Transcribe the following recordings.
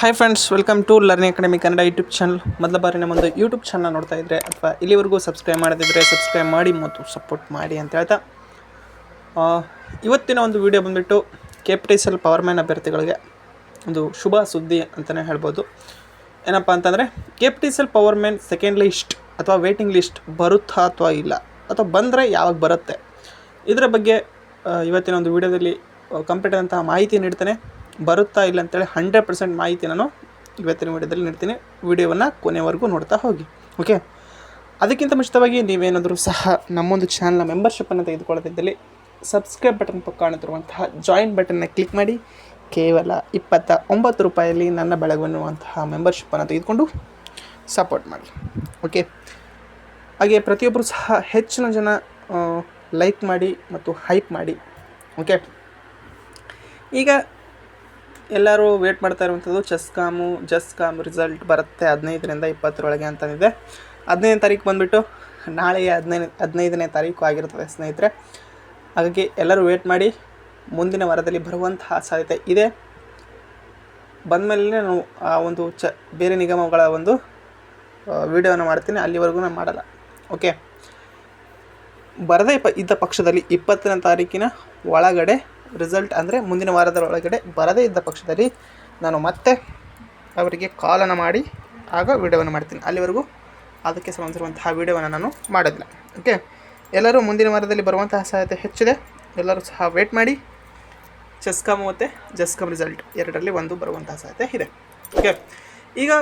Hi friends welcome to learning academy Kannada YouTube channel ಮೊದಲ ಬಾರಿ ನಮ್ಮೊಂದು YouTube channel ನೋಡ್ತಾ ಇದ್ದರೆ ಅಥವಾ ಇಲ್ಲಿವರೆಗೂ ಸಬ್ಸ್ಕ್ರೈಬ್ ಮಾಡದಿದ್ದರೆ ಸಬ್ಸ್ಕ್ರೈಬ್ ಮಾಡಿ ಮತ್ತು ಸಪೋರ್ಟ್ ಮಾಡಿ ಅಂತ ಹೇಳ್ತಾ. ಇವತ್ತಿನ ಒಂದು ವಿಡಿಯೋ ಬಂದುಬಿಟ್ಟು K P T C L power man ಅಭ್ಯರ್ಥಿಗಳಿಗೆ ಒಂದು ಶುಭ ಸುದ್ದಿ ಅಂತಲೇ ಹೇಳ್ಬೋದು. ಏನಪ್ಪ ಅಂತಂದರೆ K P T C L power man second list ಅಥವಾ ವೇಟಿಂಗ್ ಲಿಸ್ಟ್ ಬರುತ್ತಾ ಅಥವಾ ಇಲ್ಲ? ಅಥವಾ ಬಂದರೆ ಯಾವಾಗ ಬರುತ್ತೆ? ಇದರ ಬಗ್ಗೆ ಇವತ್ತಿನ ಒಂದು ವಿಡಿಯೋದಲ್ಲಿ ಕಂಪ್ಲೀಟ್ ಆದಂತಹ ಮಾಹಿತಿ ನೀಡ್ತೇನೆ. ಬರುತ್ತಾ ಇಲ್ಲ ಅಂತೇಳಿ ಹಂಡ್ರೆಡ್ ಪರ್ಸೆಂಟ್ ಮಾಹಿತಿ ನಾನು ಇವತ್ತಿನ ವಿಡಿಯೋದಲ್ಲಿ ನೀಡ್ತೀನಿ. ವಿಡಿಯೋವನ್ನು ಕೊನೆವರೆಗೂ ನೋಡ್ತಾ ಹೋಗಿ. ಓಕೆ ಅದಕ್ಕಿಂತ ಮುಂಚಿತವಾಗಿ ನೀವೇನಾದರೂ ಸಹ ನಮ್ಮೊಂದು ಚಾನಲ್ನ ಮೆಂಬರ್ಶಿಪ್ಪನ್ನು ತೆಗೆದುಕೊಳ್ಳದಿದ್ದಲ್ಲಿ ಸಬ್ಸ್ಕ್ರೈಬ್ ಬಟನ್ ಪಕ್ಕ ಕಾಣುತ್ತಿರುವಂತಹ ಜಾಯಿನ್ ಬಟನ್ನ ಕ್ಲಿಕ್ ಮಾಡಿ. ಕೇವಲ ಇಪ್ಪತ್ತ ಒಂಬತ್ತು ರೂಪಾಯಲ್ಲಿ ನನ್ನ ಬೆಳಗುವಂತಹ ಮೆಂಬರ್ಶಿಪ್ಪನ್ನು ತೆಗೆದುಕೊಂಡು ಸಪೋರ್ಟ್ ಮಾಡಿ. ಓಕೆ ಹಾಗೆ ಪ್ರತಿಯೊಬ್ಬರು ಸಹ ಹೆಚ್ಚಿನ ಜನ ಲೈಕ್ ಮಾಡಿ ಮತ್ತು ಹೈಪ್ ಮಾಡಿ. ಓಕೆ ಈಗ ಎಲ್ಲರೂ ವೇಟ್ ಮಾಡ್ತಾ ಇರುವಂಥದ್ದು ಚೆಸ್ ಕಾಮು ಜಸ್ ಕಾಮ್ ರಿಸಲ್ಟ್ ಬರುತ್ತೆ ಹದಿನೈದರಿಂದ ಇಪ್ಪತ್ತರೊಳಗೆ ಅಂತಂದಿದೆ. ಹದಿನೈದನೇ ತಾರೀಕು ಬಂದುಬಿಟ್ಟು ನಾಳೆ ಹದಿನೈದು, ಹದಿನೈದನೇ ತಾರೀಕು ಆಗಿರ್ತದೆ ಸ್ನೇಹಿತರೆ. ಹಾಗಾಗಿ ಎಲ್ಲರೂ ವೇಟ್ ಮಾಡಿ, ಮುಂದಿನ ವಾರದಲ್ಲಿ ಬರುವಂತಹ ಸಾಧ್ಯತೆ ಇದೆ. ಬಂದಮೇಲೆ ನಾನು ಆ ಒಂದು ಚ, ಬೇರೆ ನಿಗಮಗಳ ಒಂದು ವಿಡಿಯೋನ ಮಾಡ್ತೀನಿ. ಅಲ್ಲಿವರೆಗೂ ನಾನು ಮಾಡಲ್ಲ. ಓಕೆ ಬರದೇ ಪ ಇದ್ದ ಪಕ್ಷದಲ್ಲಿ ಇಪ್ಪತ್ತನೇ ತಾರೀಕಿನ ಒಳಗಡೆ ರಿಸಲ್ಟ್ ಅಂದರೆ ಮುಂದಿನ ವಾರದ ಒಳಗಡೆ ಬರದೇ ಇದ್ದ ಪಕ್ಷದಲ್ಲಿ ನಾನು ಮತ್ತೆ ಅವರಿಗೆ ಕಾಲನ್ನು ಮಾಡಿ, ಆಗ ವಿಡಿಯೋವನ್ನು ಮಾಡ್ತೀನಿ. ಅಲ್ಲಿವರೆಗೂ ಅದಕ್ಕೆ ಸಂಬಂಧಿಸಿರುವಂತಹ ವಿಡಿಯೋವನ್ನು ನಾನು ಮಾಡೋದಿಲ್ಲ ಓಕೆ ಎಲ್ಲರೂ ಮುಂದಿನ ವಾರದಲ್ಲಿ ಬರುವಂತಹ ಸಾಧ್ಯತೆ ಹೆಚ್ಚಿದೆ. ಎಲ್ಲರೂ ಸಹ ವೇಟ್ ಮಾಡಿ. ಚೆಸ್ಕಾಮ್ ಮತ್ತು ಜಸ್ಕಾಮ್ ರಿಸಲ್ಟ್ ಎರಡರಲ್ಲಿ ಒಂದು ಬರುವಂತಹ ಸಾಧ್ಯತೆ ಇದೆ. ಓಕೆ ಈಗ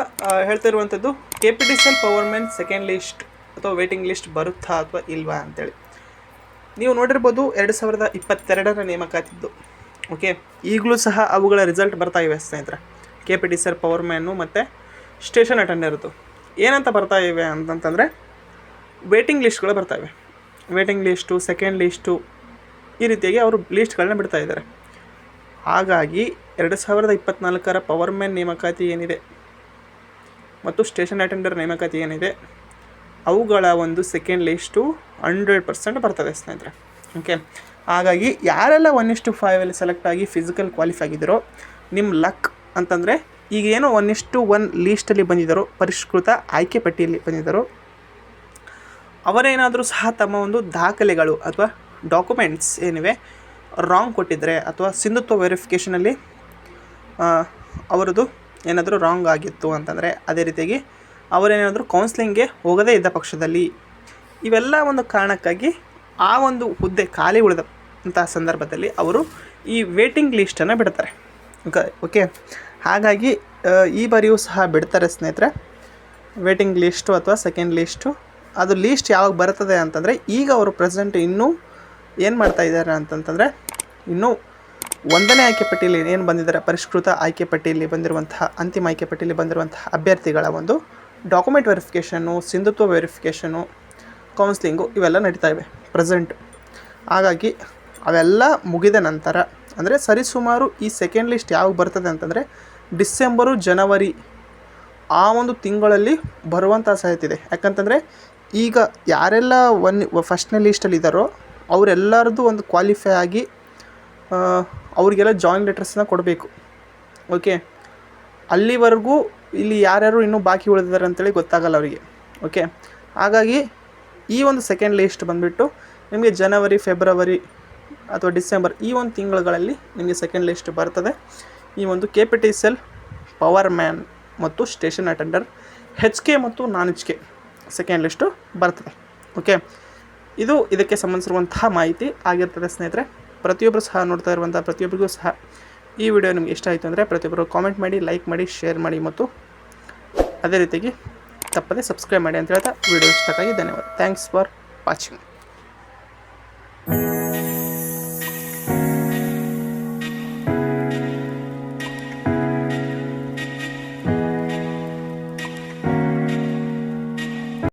ಹೇಳ್ತಾ ಇರುವಂಥದ್ದು K P T C L power man second list ಅಥವಾ ವೇಟಿಂಗ್ ಲಿಸ್ಟ್ ಬರುತ್ತಾ ಅಥವಾ ಇಲ್ವಾ ಅಂತೇಳಿ. ನೀವು ನೋಡಿರ್ಬೋದು ಎರಡು ಸಾವಿರದ ಇಪ್ಪತ್ತೆರಡರ ನೇಮಕಾತಿದ್ದು ಓಕೆ ಈಗಲೂ ಸಹ ಅವುಗಳ ರಿಸಲ್ಟ್ ಬರ್ತಾ ಇವೆ ಸ್ನೇಹಿತರೆ. K P T sir power man ಮತ್ತು ಸ್ಟೇಷನ್ ಅಟೆಂಡರ್ದು ಏನಂತ ಬರ್ತಾ ಇವೆ ಅಂತಂತಂದರೆ ವೇಟಿಂಗ್ ಲಿಸ್ಟ್ಗಳು ಬರ್ತಾ ಇವೆ. ವೇಟಿಂಗ್ ಲಿಸ್ಟು ಸೆಕೆಂಡ್ ಲಿಸ್ಟು ಈ ರೀತಿಯಾಗಿ ಅವರು ಲಿಸ್ಟ್ಗಳನ್ನ ಬಿಡ್ತಾ ಇದ್ದಾರೆ. ಹಾಗಾಗಿ ಎರಡು ಸಾವಿರದ ಇಪ್ಪತ್ನಾಲ್ಕರ ಪವರ್ ಮ್ಯಾನ್ ನೇಮಕಾತಿ ಏನಿದೆ? ಮತ್ತು ಸ್ಟೇಷನ್ ಅಟೆಂಡರ್ ನೇಮಕಾತಿ ಏನಿದೆ? ಅವುಗಳ ಒಂದು ಸೆಕೆಂಡ್ ಲಿಸ್ಟು ಹಂಡ್ರೆಡ್ ಪರ್ಸೆಂಟ್ ಬರ್ತದೆ ಸ್ನೇಹಿತರೆ. ಓಕೆ ಹಾಗಾಗಿ ಯಾರೆಲ್ಲ ಒನ್ ಇಷ್ಟು ಫೈವಲ್ಲಿ ಸೆಲೆಕ್ಟ್ ಆಗಿ ಫಿಸಿಕಲ್ ಕ್ವಾಲಿಫೈ ಆಗಿದ್ದರೋ ನಿಮ್ಮ ಲಕ್ ಅಂತಂದರೆ ಈಗ ಏನೋ ಒನ್ ಇಷ್ಟು ಒನ್ ಲೀಸ್ಟಲ್ಲಿ ಬಂದಿದ್ದರು, ಪರಿಷ್ಕೃತ ಆಯ್ಕೆ ಪಟ್ಟಿಯಲ್ಲಿ ಬಂದಿದ್ದರು. ಅವರೇನಾದರೂ ಸಹ ತಮ್ಮ ಒಂದು ದಾಖಲೆಗಳು ಅಥವಾ ಡಾಕ್ಯುಮೆಂಟ್ಸ್ ಏನಿವೆ ರಾಂಗ್ ಕೊಟ್ಟಿದ್ದರೆ ಅಥವಾ ಸಿಂಧುತ್ವ ವೆರಿಫಿಕೇಷನಲ್ಲಿ ಅವರದು ಏನಾದರೂ ರಾಂಗ್ ಆಗಿತ್ತು ಅಂತಂದರೆ ಅದೇ ರೀತಿಯಾಗಿ ಅವರೇನಾದರೂ ಕೌನ್ಸ್ಲಿಂಗ್ಗೆ ಹೋಗದೇ ಇದ್ದ ಪಕ್ಷದಲ್ಲಿ ಇವೆಲ್ಲ ಒಂದು ಕಾರಣಕ್ಕಾಗಿ ಆ ಒಂದು ಹುದ್ದೆ ಖಾಲಿ ಉಳಿದಂತಹ ಸಂದರ್ಭದಲ್ಲಿ ಅವರು ಈ ವೇಟಿಂಗ್ ಲಿಸ್ಟನ್ನು ಬಿಡ್ತಾರೆ. ಓಕೆ ಓಕೆ ಹಾಗಾಗಿ ಈ ಬಾರಿಯೂ ಸಹ ಬಿಡ್ತಾರೆ ಸ್ನೇಹಿತರೆ. ವೇಟಿಂಗ್ ಲಿಸ್ಟು ಅಥವಾ ಸೆಕೆಂಡ್ ಲಿಸ್ಟು ಅದು ಲೀಸ್ಟ್ ಯಾವಾಗ ಬರ್ತದೆ ಅಂತಂದರೆ ಈಗ ಅವರು ಪ್ರೆಸೆಂಟ್ ಇನ್ನೂ ಏನು ಮಾಡ್ತಾ ಇದ್ದಾರೆ ಅಂತಂತಂದರೆ ಇನ್ನೂ ಒಂದನೇ ಆಯ್ಕೆ ಪಟ್ಟಿಯಲ್ಲಿ ಏನು ಬಂದಿದ್ದಾರೆ? ಪರಿಷ್ಕೃತ ಆಯ್ಕೆ ಪಟ್ಟಿಯಲ್ಲಿ ಬಂದಿರುವಂತಹ, ಅಂತಿಮ ಆಯ್ಕೆ ಪಟ್ಟಿಯಲ್ಲಿ ಬಂದಿರುವಂತಹ ಅಭ್ಯರ್ಥಿಗಳ ಒಂದು ಡಾಕ್ಯುಮೆಂಟ್ ವೆರಿಫಿಕೇಷನ್ನು ಸಿಂಧುತ್ವ ವೆರಿಫಿಕೇಷನು ಕೌನ್ಸ್ಲಿಂಗು ಇವೆಲ್ಲ ನಡೀತಾ ಇವೆ ಪ್ರೆಸೆಂಟ್ ಹಾಗಾಗಿ ಅವೆಲ್ಲ ಮುಗಿದ ನಂತರ, ಅಂದರೆ ಸರಿಸುಮಾರು ಈ ಸೆಕೆಂಡ್ ಲಿಸ್ಟ್ ಯಾವಾಗ ಬರ್ತದೆ ಅಂತಂದರೆ ಡಿಸೆಂಬರು, ಜನವರಿ ಆ ಒಂದು ತಿಂಗಳಲ್ಲಿ ಬರುವಂಥ ಸಾಧ್ಯತೆ ಇದೆ. ಯಾಕಂತಂದರೆ ಈಗ ಯಾರೆಲ್ಲ ಒನ್ ಫಸ್ಟ್ನೇ ಲೀಸ್ಟಲ್ಲಿ ಇದ್ದಾರೋ ಅವರೆಲ್ಲರದ್ದು ಒಂದು ಕ್ವಾಲಿಫೈ ಆಗಿ ಅವರಿಗೆಲ್ಲ ಜಾಯಿನ್ ಲೆಟರ್ಸ್ನ ಕೊಡಬೇಕು. ಓಕೆ ಅಲ್ಲಿವರೆಗೂ ಇಲ್ಲಿ ಯಾರ್ಯಾರು ಇನ್ನೂ ಬಾಕಿ ಉಳಿದಿದ್ದಾರೆ ಅಂತೇಳಿ ಗೊತ್ತಾಗಲ್ಲ ಅವರಿಗೆ. ಓಕೆ ಹಾಗಾಗಿ ಈ ಒಂದು ಸೆಕೆಂಡ್ ಲಿಸ್ಟ್ ಬಂದುಬಿಟ್ಟು ನಿಮಗೆ ಜನವರಿ ಫೆಬ್ರವರಿ ಅಥವಾ ಡಿಸೆಂಬರ್ ಈ ಒಂದು ತಿಂಗಳುಗಳಲ್ಲಿ ನಿಮಗೆ ಸೆಕೆಂಡ್ ಲಿಸ್ಟ್ ಬರ್ತದೆ. ಈ ಒಂದು K P T C L powerman ಮತ್ತು ಸ್ಟೇಷನ್ ಅಟೆಂಡರ್ ಹೆಚ್ ಕೆ ಮತ್ತು non H K second list ಬರ್ತದೆ. ಓಕೆ ಇದು ಇದಕ್ಕೆ ಸಂಬಂಧಿಸಿರುವಂತಹ ಮಾಹಿತಿ. ಆಗಿರ್ತದೆ ಸ್ನೇಹಿತರೆ ಪ್ರತಿಯೊಬ್ಬರು ಸಹ ನೋಡ್ತಾ ಇರುವಂಥ ಪ್ರತಿಯೊಬ್ಬರಿಗೂ ಸಹ ಈ ವಿಡಿಯೋ ನಿಮಗೆ ಇಷ್ಟ ಆಯಿತು ಅಂದರೆ ಪ್ರತಿಯೊಬ್ಬರು ಕಾಮೆಂಟ್ ಮಾಡಿ ಲೈಕ್ ಮಾಡಿ ಶೇರ್ ಮಾಡಿ ಮತ್ತು ಅದೇ ರೀತಿಯಾಗಿ ತಪ್ಪದೆ ಸಬ್ಸ್ಕ್ರೈಬ್ ಮಾಡಿ ಅಂತ ಹೇಳ್ತಾ ವಿಡಿಯೋ ಇಷ್ಟಕ್ಕಾಗಿ ಧನ್ಯವಾದ. Thanks for watching